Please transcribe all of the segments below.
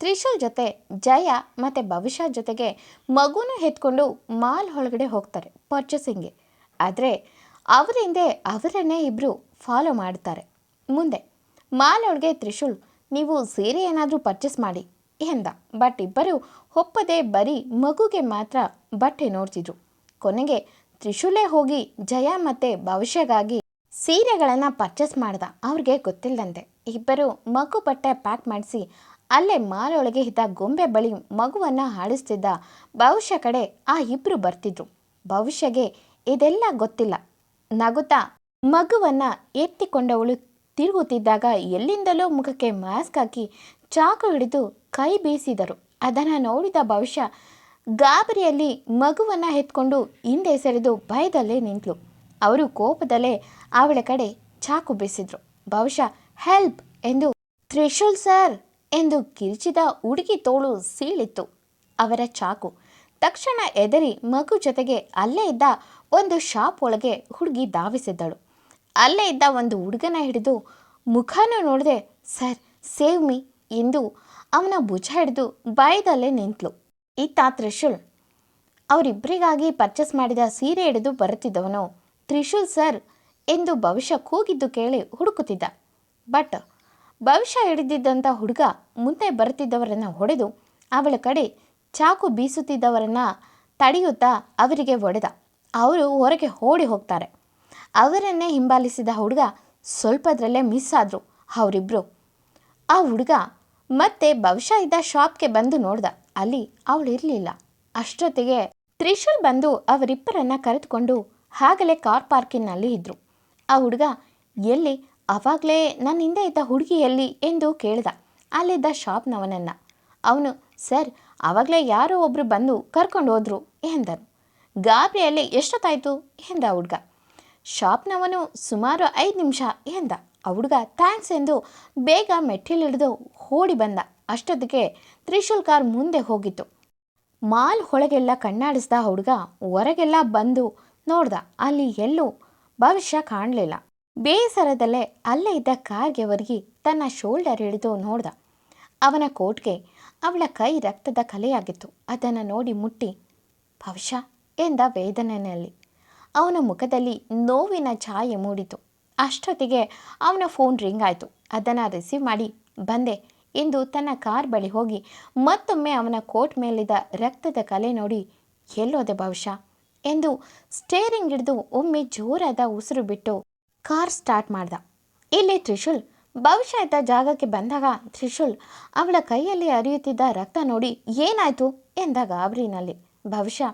ತ್ರಿಶೂಲ್ ಜೊತೆ ಜಯ ಮತ್ತು ಭವಿಷ್ಯ ಜೊತೆಗೆ ಮಗುನ ಎತ್ಕೊಂಡು ಮಾಲ್ ಒಳಗಡೆ ಹೋಗ್ತಾರೆ ಪರ್ಚೇಸಿಂಗ್ಗೆ ಆದರೆ ಅವರ ಹಿಂದೆ ಅವರನ್ನೇ ಇಬ್ಬರು ಫಾಲೋ ಮಾಡ್ತಾರೆ. ಮುಂದೆ, ಮಾಲ್ ಒಳಗೆ ತ್ರಿಶೂಲ್, ನೀವು ಸೀರೆ ಏನಾದರೂ ಪರ್ಚೇಸ್ ಮಾಡಿ ಎಂದ. ಬಟ್ ಇಬ್ಬರು ಒಪ್ಪದೆ ಬರೀ ಮಗುಗೆ ಮಾತ್ರ ಬಟ್ಟೆ ನೋಡ್ತಿದ್ರು. ಕೊನೆಗೆ ತ್ರಿಶೂಲೇ ಹೋಗಿ ಜಯ ಮತ್ತು ಭವಿಷ್ಯಗಾಗಿ ಸೀರೆಗಳನ್ನು ಪರ್ಚೇಸ್ ಮಾಡ್ದ. ಅವ್ರಿಗೆ ಗೊತ್ತಿಲ್ಲದಂತೆ ಇಬ್ಬರು ಮಗು ಬಟ್ಟೆ ಪ್ಯಾಕ್ ಮಾಡಿಸಿ ಅಲ್ಲೇ ಮಾಲೊಳಗೆ ಇದ್ದ ಗೊಂಬೆ ಬಳಿ ಮಗುವನ್ನು ಆಡಿಸ್ತಿದ್ದ ಭವಿಷ್ಯ ಕಡೆ ಆ ಇಬ್ಬರು ಬರ್ತಿದ್ರು. ಭವಿಷ್ಯಗೆ ಇದೆಲ್ಲ ಗೊತ್ತಿಲ್ಲ. ನಗುತ್ತಾ ಮಗುವನ್ನು ಎತ್ತಿಕೊಂಡವಳು ತಿರುಗುತ್ತಿದ್ದಾಗ ಎಲ್ಲಿಂದಲೋ ಮುಖಕ್ಕೆ ಮಾಸ್ಕ್ ಹಾಕಿ ಚಾಕು ಹಿಡಿದು ಕೈ ಬೀಸಿದರು. ಅದನ್ನು ನೋಡಿದ ಭವಿಷ್ಯ ಗಾಬರಿಯಲ್ಲಿ ಮಗುವನ್ನು ಎತ್ಕೊಂಡು ಹಿಂದೆ ಸರಿದು ಭಯದಲ್ಲೇ ನಿಂತಳು. ಅವರು ಕೋಪದಲ್ಲೇ ಅವಳ ಕಡೆ ಚಾಕು ಬೀಸಿದರು. ಬಹುಶಃ ಹೆಲ್ಪ್ ಎಂದು ತ್ರಿಶೂಲ್ ಸರ್ ಎಂದು ಕಿರಿಚಿದ ಹುಡುಗಿ ತೋಳು ಸೀಳಿತ್ತು. ಅವರ ಚಾಕು ತಕ್ಷಣ ಎದರಿ ಮಗು ಜೊತೆಗೆ ಅಲ್ಲೇ ಇದ್ದ ಒಂದು ಶಾಪ್ ಒಳಗೆ ಹುಡುಗಿ ಧಾವಿಸಿದ್ದಳು. ಅಲ್ಲೇ ಇದ್ದ ಒಂದು ಹುಡುಗನ ಹಿಡಿದು ಮುಖನೂ ನೋಡದೆ, ಸರ್, ಸೇವ್ ಮೀ, ಎಂದು ಅವನ ಭುಜ ಹಿಡಿದು ಬಾಯದಲ್ಲೇ ನಿಂತಳು ಇತ್ತ ತ್ರಿಶೂಲ್. ಅವರಿಬ್ಬರಿಗಾಗಿ ಪರ್ಚೇಸ್ ಮಾಡಿದ ಸೀರೆ ಹಿಡಿದು ಬರುತ್ತಿದ್ದವನು, ತ್ರಿಶೂಲ್ ಸರ್, ಎಂದು ಭವಿಷ್ಯ ಕೂಗಿದ್ದು ಕೇಳಿ ಹುಡುಕುತ್ತಿದ್ದ. ಬಟ್ ಭವಿಷ್ಯ ಹಿಡಿದಿದ್ದಂಥ ಹುಡುಗ ಮುಂದೆ ಬರುತ್ತಿದ್ದವರನ್ನು ಹೊಡೆದು ಅವಳ ಕಡೆ ಚಾಕು ಬೀಸುತ್ತಿದ್ದವರನ್ನು ತಡೆಯುತ್ತಾ ಅವರಿಗೆ ಹೊಡೆದ. ಅವರು ಹೊರಗೆ ಓಡಿ ಹೋಗ್ತಾರೆ. ಅವರನ್ನೇ ಹಿಂಬಾಲಿಸಿದ ಹುಡುಗ ಸ್ವಲ್ಪದರಲ್ಲೇ ಮಿಸ್ ಆದರು ಅವರಿಬ್ಬರು ಆ ಹುಡುಗ ಮತ್ತೆ ಭವಿಷ್ಯ ಇದ್ದ ಶಾಪ್ಗೆ ಬಂದು ನೋಡ್ದ. ಅಲ್ಲಿ ಅವಳು ಇರಲಿಲ್ಲ. ಅಷ್ಟೊತ್ತಿಗೆ ತ್ರಿಶೂಲ್ ಬಂದು ಅವರಿಬ್ಬರನ್ನ ಕರೆದುಕೊಂಡು ಆಗಲೇ ಕಾರ್ ಪಾರ್ಕಿಂಗ್ನಲ್ಲಿ ಇದ್ದರು ಆ ಹುಡುಗ ಎಲ್ಲಿ ಅವಾಗಲೇ ನನ್ನ ಹಿಂದೆ ಇದ್ದ ಹುಡುಗಿ ಎಲ್ಲಿ ಎಂದು ಕೇಳಿದ. ಅಲ್ಲಿದ್ದ ಶಾಪ್ನವನನ್ನು. ಅವನು, ಸರ್ ಆವಾಗಲೇ ಯಾರೋ ಒಬ್ಬರು ಬಂದು ಕರ್ಕೊಂಡು ಹೋದರು, ಎಂದನು. ಗಾಬರಿಯಲ್ಲಿ ಎಷ್ಟೊತ್ತಾಯಿತು? ಎಂದ ಹುಡುಗ. ಶಾಪ್ನವನು ಸುಮಾರು ಐದು ನಿಮಿಷ, ಎಂದ. ಆ ಹುಡುಗ, ಥ್ಯಾಂಕ್ಸ್, ಎಂದು ಬೇಗ ಮೆಟ್ಟಿಲಿಡಿದು ಓಡಿ ಬಂದ. ಅಷ್ಟೊತ್ತಿಗೆ ತ್ರಿಶೂಲ್ ಕಾರ್ ಮುಂದೆ ಹೋಗಿತ್ತು. ಮಾಲ್ ಒಳಗೆಲ್ಲ ಕಣ್ಣಾಡಿಸ್ದ ಹುಡುಗ ಹೊರಗೆಲ್ಲ ಬಂದು ನೋಡ್ದ. ಅಲ್ಲಿ ಎಲ್ಲೂ ಭವಿಷ್ಯ ಕಾಣಲಿಲ್ಲ. ಬೇಸರದಲ್ಲೇ ಅಲ್ಲೇ ಇದ್ದ ಕಾರ್ಗೆ ಒರಗಿ ತನ್ನ ಶೋಲ್ಡರ್ ಹಿಡಿದು ನೋಡ್ದ. ಅವನ ಕೋಟ್ಗೆ ಅವಳ ಕೈ ರಕ್ತದ ಕಲೆಯಾಗಿತ್ತು. ಅದನ್ನು ನೋಡಿ ಮುಟ್ಟಿ ಭವಿಷ್ಯ ಎಂದ ವೇದನೆಯಲ್ಲಿ. ಅವನ ಮುಖದಲ್ಲಿ ನೋವಿನ ಛಾಯೆ ಮೂಡಿತು. ಅಷ್ಟೊತ್ತಿಗೆ ಅವನ ಫೋನ್ ರಿಂಗ್ ಆಯಿತು. ಅದನ್ನು ರಿಸೀವ್ ಮಾಡಿ, ಬಂದೆ ಎಂದು ತನ್ನ ಕಾರ್ ಬಳಿ ಹೋಗಿ ಮತ್ತೊಮ್ಮೆ ಅವನ ಕೋಟ್ ಮೇಲಿದ್ದ ರಕ್ತದ ಕಲೆ ನೋಡಿ, ಎಲ್ಲೋದೆ ಬಹುಶಃ ಎಂದು ಸ್ಟೇರಿಂಗ್ ಹಿಡಿದು ಒಮ್ಮೆ ಜೋರಾದ ಉಸಿರು ಬಿಟ್ಟು ಕಾರ್ ಸ್ಟಾರ್ಟ್ ಮಾಡ್ದ. ಇಲ್ಲಿ ತ್ರಿಶೂಲ್ ಭವಿಷ್ಯ ಇದ್ದ ಜಾಗಕ್ಕೆ ಬಂದಾಗ ತ್ರಿಶೂಲ್ ಅವಳ ಕೈಯಲ್ಲಿ ಹರಿಯುತ್ತಿದ್ದ ರಕ್ತ ನೋಡಿ ಏನಾಯ್ತು ಎಂದ ಗಾಬರಿನಲ್ಲಿ. ಭವಿಷ್ಯ,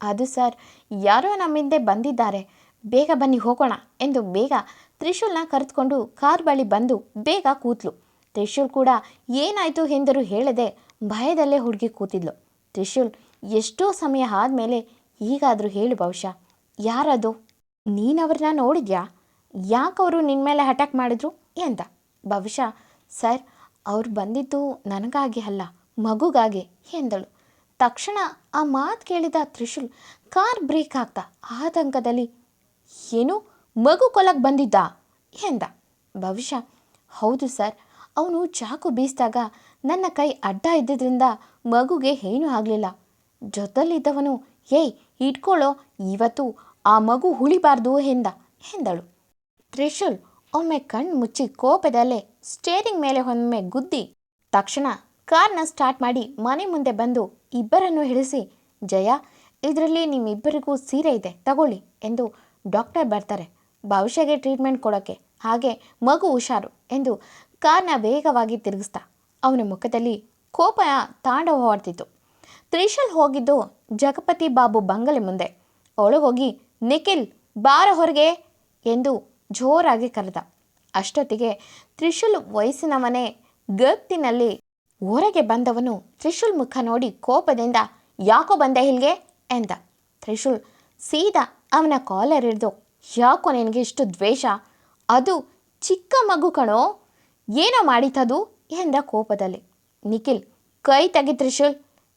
ಅದು ಸರ್, ಯಾರೋ ನಮ್ಮಿಂದೆ ಬಂದಿದ್ದಾರೆ. ಬೇಗ ಬನ್ನಿ, ಹೋಗೋಣ ಎಂದು ಬೇಗ ತ್ರಿಶೂಲ್ನ ಕರೆದುಕೊಂಡು ಕಾರ್ ಬಳಿ ಬಂದು ಬೇಗ ಕೂತ್ಲು. ತ್ರಿಶೂಲ್ ಕೂಡ ಏನಾಯಿತು ಎಂದರು ಹೇಳದೆ ಭಯದಲ್ಲೇ ಹುಡುಗಿ ಕೂತಿದ್ಲು. ತ್ರಿಶೂಲ್, ಎಷ್ಟೋ ಸಮಯ ಆದಮೇಲೆ ಈಗಾದರೂ ಹೇಳು ಭವಿಷ್ಯ. ಯಾರದು? ನೀನವ್ರನ್ನ ನೋಡಿದ್ಯಾ? ಯಾಕವರು ನಿನ್ನ ಮೇಲೆ ಅಟ್ಯಾಕ್ ಮಾಡಿದ್ರು? ಎಂದ ಭವಿಷ್ಯ ಸರ್, ಅವ್ರು ಬಂದಿದ್ದು ನನಗಾಗಿ ಅಲ್ಲ, ಮಗುಗಾಗಿ ಎಂದಳು ತಕ್ಷಣ ಆ ಮಾತು ಕೇಳಿದ ತ್ರಿಶೂಲ್, ಕಾರ್ ಬ್ರೇಕ್ ಆಗ್ತಾ, ಆತಂಕದಲ್ಲಿ ಏನು ಮಗು ಕೊಲಕ್ಕೆ ಬಂದಿದ್ದ? ಎಂದ ಭವಿಷ್ಯ ಹೌದು ಸರ್, ಅವನು ಚಾಕು ಬೀಸಿದಾಗ ನನ್ನ ಕೈ ಅಡ್ಡ ಇದ್ದಿದ್ದರಿಂದ ಮಗುಗೆ ಏನೂ ಆಗಲಿಲ್ಲ. ಜೊತೆಲಿದ್ದವನು ಏಯ್ ಇಟ್ಕೊಳ್ಳೋ ಇವತ್ತು ಆ ಮಗು ಹುಳಿಬಾರ್ದು ಎಂದ ಎಂದಳು ತ್ರಿಶೂಲ್ ಒಮ್ಮೆ ಕಣ್ಣು ಮುಚ್ಚಿ ಕೋಪದಲ್ಲೇ ಸ್ಟೇರಿಂಗ್ ಮೇಲೆ ಒಮ್ಮೆ ಗುದ್ದಿ ತಕ್ಷಣ ಕಾರ್ನ ಸ್ಟಾರ್ಟ್ ಮಾಡಿ ಮನೆ ಮುಂದೆ ಬಂದು ಇಬ್ಬರನ್ನು ಹಿಡಿಸಿ ಜಯ, ಇದರಲ್ಲಿ ನಿಮ್ಮಿಬ್ಬರಿಗೂ ಸೀರೆ ಇದೆ, ತಗೊಳ್ಳಿ ಎಂದು ಡಾಕ್ಟರ್ ಬರ್ತಾರೆ. ಭವಿಷ್ಯಗೆ ಟ್ರೀಟ್ಮೆಂಟ್ ಕೊಡೋಕ್ಕೆ ಹಾಗೆ ಮಗು ಹುಷಾರು ಎಂದು ಕಾರ್ನ ವೇಗವಾಗಿ ತಿರುಗಿಸ್ತಾ ಅವನ ಮುಖದಲ್ಲಿ ಕೋಪ ತಾಂಡವವಾಡ್ತಿತ್ತು ತ್ರಿಶಲ್ ಹೋಗಿದ್ದು ಜಗಪತಿ ಬಾಬು ಬಂಗಲೆ ಮುಂದೆ. ಒಳಗೋಗಿ ನಿಖಿಲ್, ಬಾರ ಹೊರಗೆ ಎಂದು ಜೋರಾಗಿ ಕರೆದ. ಅಷ್ಟೊತ್ತಿಗೆ ತ್ರಿಶೂಲ್ ವಯಸ್ಸಿನವನೇ ಗತ್ತಿನಲ್ಲಿ ಹೊರಗೆ ಬಂದವನು ತ್ರಿಶೂಲ್ ಮುಖ ನೋಡಿ ಕೋಪದಿಂದ, ಯಾಕೋ ಬಂದೆ ಇಲ್ಲಿಗೆ? ಎಂದ. ತ್ರಿಶೂಲ್ ಸೀದಾ ಅವನ ಕಾಲರ್ ಹಿಡಿದು, ಯಾಕೋ ನಿನಗೆ ಇಷ್ಟು ದ್ವೇಷ? ಅದು ಚಿಕ್ಕ ಮಗು ಕಣೋ, ಏನೋ ಮಾಡಿತದು? ಎಂದ ಕೋಪದಲ್ಲಿ. ನಿಖಿಲ್, ಕೈ ತೆಗಿ ತ್ರಿಶೂಲ್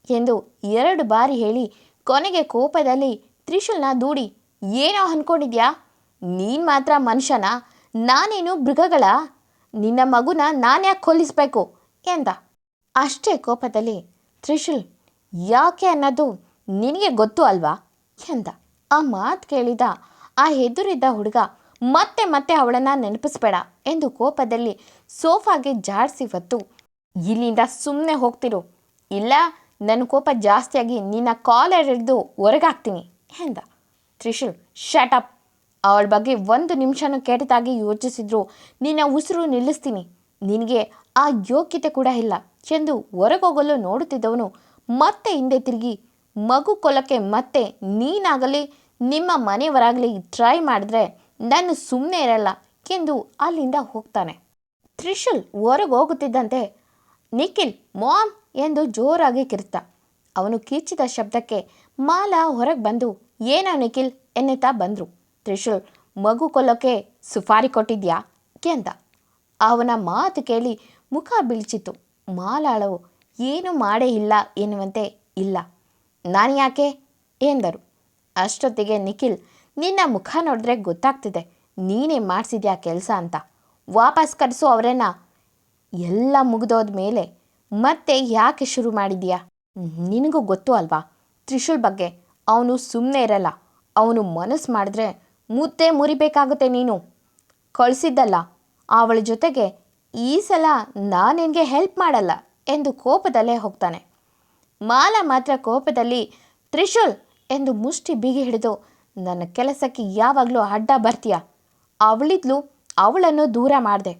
ಎಂದು ಎರಡು ಬಾರಿ ಹೇಳಿ ಕೊನೆಗೆ ಕೋಪದಲ್ಲಿ ತ್ರಿಶೂಲ್ನ ದೂಡಿ, ಏನೋ ಅನ್ಕೊಂಡಿದ್ಯಾ? ನೀನು ಮಾತ್ರ ಮನುಷ್ಯನ, ನಾನೇನು ಮೃಗಗಳ, ನಿನ್ನ ಮಗುನ ನಾನ್ಯಾಕೆ ಕೊಲ್ಲಿಸ್ಬೇಕು ಎಂದ. ಅಷ್ಟೇ ಕೋಪದಲ್ಲಿ ತ್ರಿಶುಲ್, ಯಾಕೆ ಅನ್ನೋದು ನಿನಗೆ ಗೊತ್ತು ಅಲ್ವಾ ಎಂದ. ಆ ಮಾತು ಕೇಳಿದ ಆ ಹೆದುರಿದ್ದ ಹುಡುಗ ಮತ್ತೆ ಮತ್ತೆ ಅವಳನ್ನು ನೆನಪಿಸ್ಬೇಡ ಎಂದು ಕೋಪದಲ್ಲಿ ಸೋಫಾಗೆ ಜಾಡಿಸಿ ಹೊತ್ತು, ಇಲ್ಲಿಂದ ಸುಮ್ಮನೆ ಹೋಗ್ತಿರು. ಇಲ್ಲ ನನ್ನ ಕೋಪ ಜಾಸ್ತಿಯಾಗಿ ನಿನ್ನ ಕಾಲರ್ ಹಿಡಿದು ಹೊರಗಾಕ್ತೀನಿ ಎಂದ. ತ್ರಿಶುಲ್ ಶಟ್ ಅಪ್ ಅವಳ ಬಗ್ಗೆ ಒಂದು ನಿಮಿಷನೂ ಕೆಟ್ಟದಾಗಿ ಯೋಚಿಸಿದ್ರು. ನಿನ್ನ ಉಸಿರು ನಿಲ್ಲಿಸ್ತೀನಿ. ನಿನಗೆ ಆ ಯೋಗ್ಯತೆ ಕೂಡ ಇಲ್ಲ. ಎಂದು ಹೊರಗೋಗಲು ನೋಡುತ್ತಿದ್ದವನು. ಮತ್ತೆ ಹಿಂದೆ ತಿರುಗಿ, ಮಗು ಕೊಲಕ್ಕೆ ಮತ್ತೆ ನೀನಾಗಲಿ, ನಿಮ್ಮ ಮನೆಯವರಾಗಲಿ ಟ್ರೈ ಮಾಡಿದ್ರೆ ನಾನು ಸುಮ್ಮನೆ ಇರಲ್ಲ ಎಂದು ಅಲ್ಲಿಂದ ಹೋಗ್ತಾನೆ. ತ್ರಿಶೂಲ್ ಹೊರಗೆ ಹೋಗುತ್ತಿದ್ದಂತೆ ನಿಖಿಲ್, ಮಾಮ್ ಎಂದು ಜೋರಾಗಿ ಕಿರ್ತ. ಅವನು ಕಿರ್ಚಿದ ಶಬ್ದಕ್ಕೆ ಮಾಲಾ ಹೊರಗೆ ಬಂದು, ಏನೋ ನಿಖಿಲ್? ಎನ್ನುತ್ತಾ ಬಂದರು. ತ್ರಿಶೂಲ್, ಮಗು ಕೊಲ್ಲೋಕೆ ಸುಫಾರಿ ಕೊಟ್ಟಿದ್ಯಾ? ಎಂದ ಅವನ ಮಾತು ಕೇಳಿ ಮುಖ ಬಿಳಿಚಿತು ಮಾಲಾಳವು, ಏನು ಮಾಡೇ ಇಲ್ಲ ಎನ್ನುವಂತೆ ಇಲ್ಲ. ನಾನು ಯಾಕೆ? ಎಂದರು. ಅಷ್ಟೊತ್ತಿಗೆ ನಿಖಿಲ್, ನಿನ್ನ ಮುಖ ನೋಡಿದ್ರೆ ಗೊತ್ತಾಗ್ತಿದೆ. ನೀನೇ ಮಾಡಿಸಿದ್ಯಾ ಕೆಲಸ ಅಂತ. ವಾಪಸ್ ಕರೆಸು ಅವರನ್ನ. ಎಲ್ಲ ಮುಗಿದೋದ ಮೇಲೆ ಮತ್ತೆ ಯಾಕೆ ಶುರು ಮಾಡಿದ್ಯಾ? ನಿನಗೂ ಗೊತ್ತು ಅಲ್ವಾ? ತ್ರಿಶೂಲ್ ಬಗ್ಗೆ ಅವನು ಸುಮ್ಮನೆ ಇರಲ್ಲ. ಅವನು ಮನಸ್ಸು ಮಾಡಿದ್ರೆ ಮುದ್ದೆ ಮುರಿಬೇಕಾಗುತ್ತೆ ನೀನು. ಕಳಿಸಿದ್ದಲ್ಲ. ಅವಳ ಜೊತೆಗೆ ಈ ಸಲ ನಾನು ನಿನಗೆ ಹೆಲ್ಪ್ ಮಾಡಲ್ಲ ಎಂದು ಕೋಪದಲ್ಲೇ ಹೋಗ್ತಾನೆ. ಮಾಲ ಮಾತ್ರ ಕೋಪದಲ್ಲಿ, ತ್ರಿಶೂಲ್ ಎಂದು ಮುಷ್ಟಿ ಬಿಗಿ ಹಿಡಿದು, ನನ್ನ ಕೆಲಸಕ್ಕೆ ಯಾವಾಗಲೂ ಅಡ್ಡ ಬರ್ತೀಯ. ಅವಳಿದ್ಲು ಅವಳನ್ನು ದೂರ ಮಾಡಿದೆ.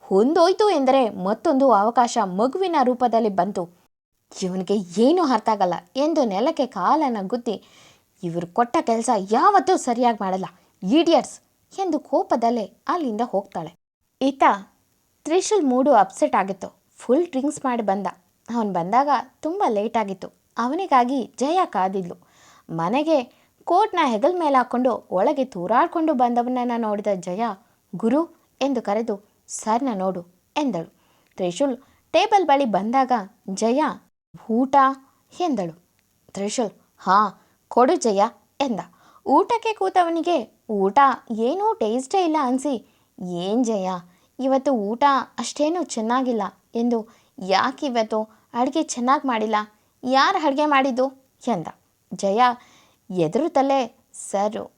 ಹೊಂದೋಯ್ತು ಎಂದರೆ ಮತ್ತೊಂದು ಅವಕಾಶ ಮಗುವಿನ ರೂಪದಲ್ಲಿ ಬಂತು. ಇವನಿಗೆ ಏನೂ ಅರ್ಥ ಆಗಲ್ಲ ಎಂದು ನೆಲಕ್ಕೆ ಕಾಲನ್ನು ಗುದ್ದಿ ಇವರು ಕೊಟ್ಟ ಕೆಲಸ ಯಾವತ್ತೂ ಸರಿಯಾಗಿ ಮಾಡಲ್ಲ. ಈಡಿಯಟ್ಸ್ ಎಂದು ಕೋಪದಲ್ಲೇ ಅಲ್ಲಿಂದ ಹೋಗ್ತಾಳೆ. ಈತ ತ್ರಿಶೂಲ್ ಮೂಡು ಅಪ್ಸೆಟ್ ಆಗಿತ್ತು. ಫುಲ್ ಡ್ರಿಂಕ್ಸ್ ಮಾಡಿ ಬಂದ. ಅವನು ಬಂದಾಗ ತುಂಬ ಲೇಟ್ ಆಗಿತ್ತು. ಅವನಿಗಾಗಿ ಜಯ ಕಾದಿದ್ಲು. ಮನೆಗೆ ಕೋಟ್ನ ಹೆಗಲ್ ಮೇಲೆ ಹಾಕ್ಕೊಂಡು ಒಳಗೆ ತೂರಾಡ್ಕೊಂಡು ಬಂದವನನ್ನು ನೋಡಿದ ಜಯ, ಗುರು ಎಂದು ಕರೆದು, ಸರ್ನ ನೋಡು ಎಂದಳು. ತ್ರಿಶೂಲ್ ಟೇಬಲ್ ಬಳಿ ಬಂದಾಗ ಜಯ, ಊಟ ಎಂದಳು. ತ್ರಿಶೂಲ್, ಹಾಂ ಕೊಡು ಜಯ ಎಂದ. ಊಟಕ್ಕೆ ಕೂತವನಿಗೆ, ಊಟ? ಏನೂ ಟೇಸ್ಟೇ ಇಲ್ಲ ಅನಿಸಿ. ಏನು ಜಯ? ಇವತ್ತು ಊಟ ಅಷ್ಟೇನೂ ಚೆನ್ನಾಗಿಲ್ಲ ಎಂದು, ಯಾಕೆ ಇವತ್ತು? ಅಡುಗೆ ಚೆನ್ನಾಗಿ ಮಾಡಿಲ್ಲ. ಯಾರು ಅಡುಗೆ ಮಾಡಿದ್ದು? ಎಂದ. ಜಯ ತಲೆ, ಸರ್,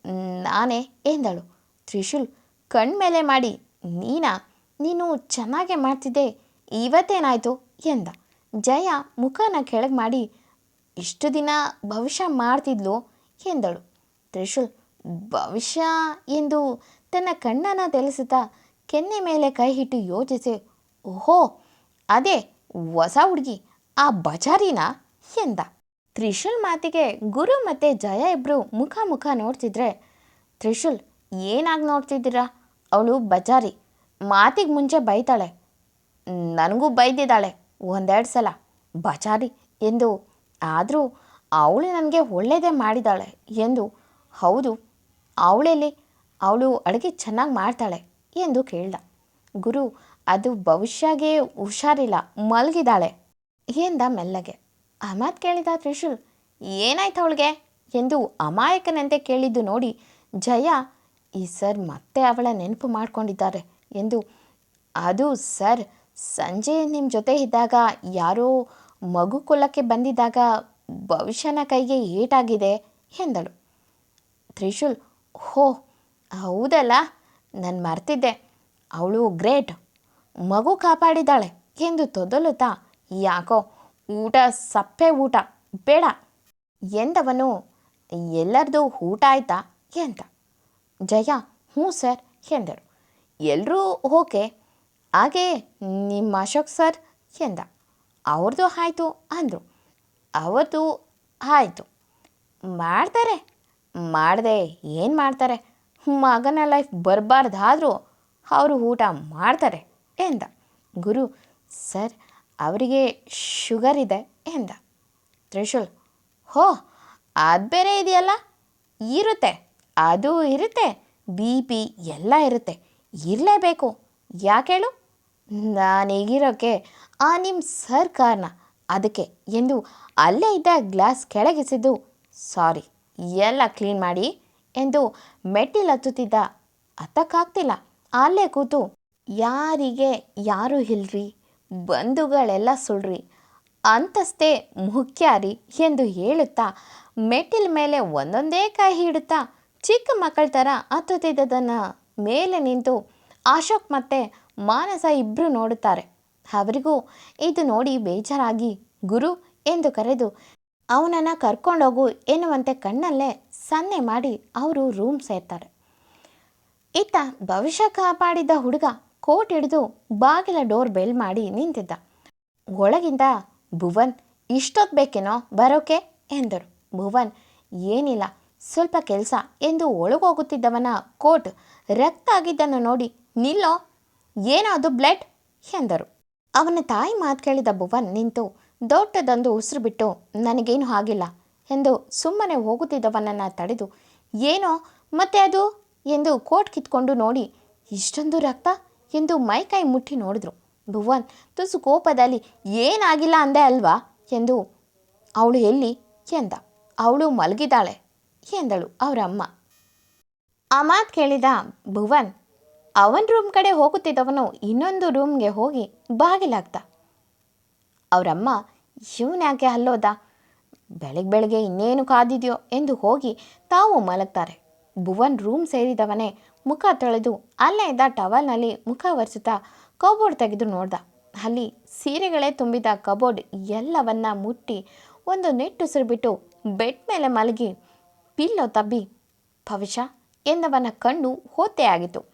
ನಾನೇ ಎಂದಳು. ತ್ರಿಶೂಲ್ ಕಣ್ಮೇಲೆ ಮಾಡಿ. ನೀನಾ? ನೀನು ಚೆನ್ನಾಗೆ ಮಾಡ್ತಿದ್ದೆ. ಇವತ್ತೇನಾಯಿತು? ಎಂದ. ಜಯ ಮುಖನ ಕೆಳಗೆ ಮಾಡಿ ಇಷ್ಟು ದಿನ ಭವಿಷ್ಯ ಮಾಡ್ತಿದ್ಲು? ಎಂದಳು. ತ್ರಿಶೂಲ್, ಭವಿಷ್ಯ ಎಂದು ತನ್ನ ಕಣ್ಣನ ತೆಲಿಸುತ್ತಾ ಕೆನ್ನೆ ಮೇಲೆ ಕೈ ಇಟ್ಟು ಯೋಚಿಸಿ, ಓಹೋ, ಅದೇ ಹೊಸ ಹುಡುಗಿ, ಆ ಬಜಾರಿನ? ಎಂದ. ತ್ರಿಶೂಲ್ ಮಾತಿಗೆ ಗುರು ಮತ್ತು ಜಯ ಇಬ್ಬರು ಮುಖ ಮುಖ ನೋಡ್ತಿದ್ರೆ, ತ್ರಿಶೂಲ್, ಏನಾಗಿ ನೋಡ್ತಿದ್ದೀರಾ? ಅವಳು ಬಜಾರಿ. ಮಾತಿಗೆ ಮುಂಚೆ ಬೈತಾಳೆ. ನನಗೂ ಬೈದಿದ್ದಾಳೆ ಒಂದೆರಡು ಸಲ. ಬಜಾರಿ ಎಂದು ಆದರೂ ಅವಳು ನನಗೆ ಒಳ್ಳೆಯದೇ ಮಾಡಿದ್ದಾಳೆ ಎಂದು ಹೌದು, ಅವಳೆಲ್ಲಿ ಅವಳು ಅಡುಗೆ ಚೆನ್ನಾಗಿ ಮಾಡ್ತಾಳೆ ಎಂದು ಕೇಳ್ದ. ಗುರು, ಅದು ಭವಿಷ್ಯಗೆ ಹುಷಾರಿಲ್ಲ, ಮಲಗಿದಾಳೆ ಎಂದ ಮೆಲ್ಲಗೆ. ಆ ಮಾತು ಕೇಳಿದ ತ್ರಿಶೂಲ್, ಏನಾಯ್ತು ಅವಳಿಗೆ ಎಂದು ಅಮಾಯಕನಂತೆ ಕೇಳಿದ್ದು ನೋಡಿ ಜಯ, ಈ ಸರ್ ಮತ್ತೆ ಅವಳ ನೆನಪು ಮಾಡ್ಕೊಂಡಿದ್ದಾರೆ ಎಂದು. ಅದು ಸರ್, ಸಂಜೆ ನಿಮ್ಮ ಜೊತೆ ಇದ್ದಾಗ ಯಾರೋ ಮಗು ಕುಲಕ್ಕೆ ಬಂದಿದ್ದಾಗ ಭವಿಷ್ಯನ ಕೈಗೆ ಏಟಾಗಿದೆ ಎಂದಳು. ತ್ರಿಶೂಲ್, ಹೋ, ಹೌದಲ್ಲ, ನಾನು ಮರ್ತಿದ್ದೆ. ಅವಳು ಗ್ರೇಟ್. ಮಗು ಕಾಪಾಡಿದ್ದಾಳೆ ಎಂದು ತೊದಲುತ್ತಾ, ಯಾಕೋ, ಊಟ ಸಪ್ಪೆ ಊಟ, ಬೇಡ ಎಂದವನು, ಎಲ್ಲರದು ಊಟ ಆಯ್ತಾ ಎಂತ ಜಯ, ಹ್ಞೂ ಸರ್ ಎಂದರು ಎಲ್ಲರೂ ಓಕೆ, ಹಾಗೆ ನಿಮ್ಮ ಅಶೋಕ್ ಸರ್ ಎಂದ. ಅವ್ರದ್ದು ಆಯಿತು ಅಂದರು. ಅವತ್ತು ಆಯಿತು. ಮಾಡ್ತಾರೆ. ಮಾಡದೆ ಏನು ಮಾಡ್ತಾರೆ? ಮಗನ ಲೈಫ್ ಬರಬಾರ್ದಾದರೂ ಅವರು ಊಟ ಮಾಡ್ತಾರೆ ಎಂದ. ಗುರು, ಸರ್, ಅವರಿಗೆ ಶುಗರ್ ಇದೆ, ಎಂದ. ತ್ರಿಶೂಲ್, ಹೋ, ಅದು ಬೇರೆ ಇದೆಯಲ್ಲ? ಇರುತ್ತೆ. ಅದು ಇರುತ್ತೆ. ಬಿ ಪಿ ಎಲ್ಲ ಇರುತ್ತೆ. ಇರಲೇಬೇಕು. ಯಾಕೆ ಹೇಳು? ನಾನೀಗಿರೋಕ್ಕೆ ಆ ನಿಮ್ಮ ಸರ್ ಕಾರಣ. ಅದಕ್ಕೆ ಎಂದು ಅಲ್ಲೇ ಇದ್ದ ಗ್ಲಾಸ್ ಕೆಳಗಿಸಿದ್ದು, ಸಾರಿ, ಎಲ್ಲ ಕ್ಲೀನ್ ಮಾಡಿ ಎಂದು ಮೆಟ್ಟಿಲು ಹತ್ತುತ್ತಿದ್ದ ಹತ್ತಕ್ಕಾಗ್ತಿಲ್ಲ ಅಲ್ಲೇ ಕೂತು, ಯಾರಿಗೆ ಯಾರು ಇಲ್ರಿ? ಬಂಧುಗಳೆಲ್ಲ ಸುಳ್ರಿ? ಅಂತಸ್ತೆ ಮುಖ್ಯ ರೀ ಎಂದು ಹೇಳುತ್ತಾ ಮೆಟ್ಟಿಲ ಮೇಲೆ ಒಂದೊಂದೇ ಕೈ ಹಿಡುತ್ತಾ ಚಿಕ್ಕ ಮಕ್ಕಳ ಥರ ಹತ್ತುತ್ತಿದ್ದದನ್ನು ಮೇಲೆ ನಿಂತು ಅಶೋಕ್ ಮತ್ತೆ ಮಾನಸ ಇಬ್ಬರು ನೋಡುತ್ತಾರೆ. ಅವರಿಗೂ, ಇದು ನೋಡಿ ಬೇಜಾರಾಗಿ, ಗುರು ಎಂದು ಕರೆದು, ಅವನನ್ನು ಕರ್ಕೊಂಡೋಗು ಎನ್ನುವಂತೆ ಕಣ್ಣಲ್ಲೇ ಸನ್ನೆ ಮಾಡಿ ಅವರು ರೂಮ್ ಸೇರ್ತಾರೆ. ಇತ್ತ ಭವಿಷ್ಯ ಕಾಪಾಡಿದ್ದ ಹುಡುಗ ಕೋಟ್ ಹಿಡಿದು ಬಾಗಿಲ ಡೋರ್ ಬೆಲ್ ಮಾಡಿ ನಿಂತಿದ್ದ. ಒಳಗಿಂದ, ಭುವನ್ ಇಷ್ಟೊತ್ತು ಬೇಕೇನೋ ಬರೋಕೆ? ಎಂದರು. ಭುವನ್, ಏನಿಲ್ಲ, ಸ್ವಲ್ಪ ಕೆಲಸ ಎಂದು ಒಳಗೋಗುತ್ತಿದ್ದವನ ಕೋಟ್ ರಕ್ತ ಆಗಿದ್ದನ್ನು ನೋಡಿ ನಿಲ್ಲೋ ಏನೋ ಅದು ಬ್ಲಡ್? ಎಂದರು. ಅವನ ತಾಯಿ ಮಾತು ಕೇಳಿದ ಭುವನ್ ನಿಂತು, ದೊಡ್ಡದೊಂದು ಉಸಿರು ಬಿಟ್ಟು, ನನಗೇನು ಆಗಿಲ್ಲ ಎಂದು ಸುಮ್ಮನೆ ಹೋಗುತ್ತಿದ್ದವನನ್ನು ತಡೆದು, ಏನೋ ಮತ್ತೆ ಅದು ಎಂದು ಕೋಟ್ ಕಿತ್ಕೊಂಡು ನೋಡಿ, ಇಷ್ಟೊಂದು ರಕ್ತ ಎಂದು ಮೈಕೈ ಮುಟ್ಟಿ ನೋಡಿದ್ರು. ಭುವನ್ ತುಸು ಕೋಪದಲ್ಲಿ, ಏನಾಗಿಲ್ಲ ಅಂದೆ ಅಲ್ವಾ ಎಂದು ಅವಳು ಎಲ್ಲಿ ಎಂದ. ಅವಳು ಮಲಗಿದ್ದಾಳೆ ಎಂದಳು ಅವರಮ್ಮ. ಆ ಮಾತು ಕೇಳಿದ ಭುವನ್ ಅವನ ರೂಮ್ ಕಡೆ ಹೋಗುತ್ತಿದ್ದವನು ಇನ್ನೊಂದು ರೂಮ್ಗೆ ಹೋಗಿ ಬಾಗಿಲಾಗ್ದ. ಅವರಮ್ಮ ಇವನ್ಯಾಕೆ ಅಲ್ಲೋದ? ಬೆಳಗ್ಗೆ ಬೆಳಗ್ಗೆ ಇನ್ನೇನು ಕಾದಿದೆಯೋ? ಎಂದು ಹೋಗಿ ತಾವು ಮಲಗ್ತಾರೆ. ಭುವನ್ ರೂಮ್ ಸೇರಿದವನೇ ಮುಖ ತೊಳೆದು ಅಲ್ಲೇ ಇದ್ದ ಟವಲ್ನಲ್ಲಿ ಮುಖ ಒರೆಸುತ್ತಾ ಕಬೋರ್ಡ್ ತೆಗೆದು ನೋಡ್ದ. ಅಲ್ಲಿ ಸೀರೆಗಳೇ ತುಂಬಿದ ಕಬೋರ್ಡ್ ಎಲ್ಲವನ್ನ ಮುಟ್ಟಿ ಒಂದು ನೆಟ್ಟುಸಿರು ಬಿಟ್ಟು ಬೆಡ್ ಮೇಲೆ ಮಲಗಿ ಪಿಲ್ಲೋ ತಬ್ಬಿ ಭವಿಷ್ಯ ಎಂದವನ ಕಣ್ಣು ಹೋತೆ ಆಗಿತ್ತು.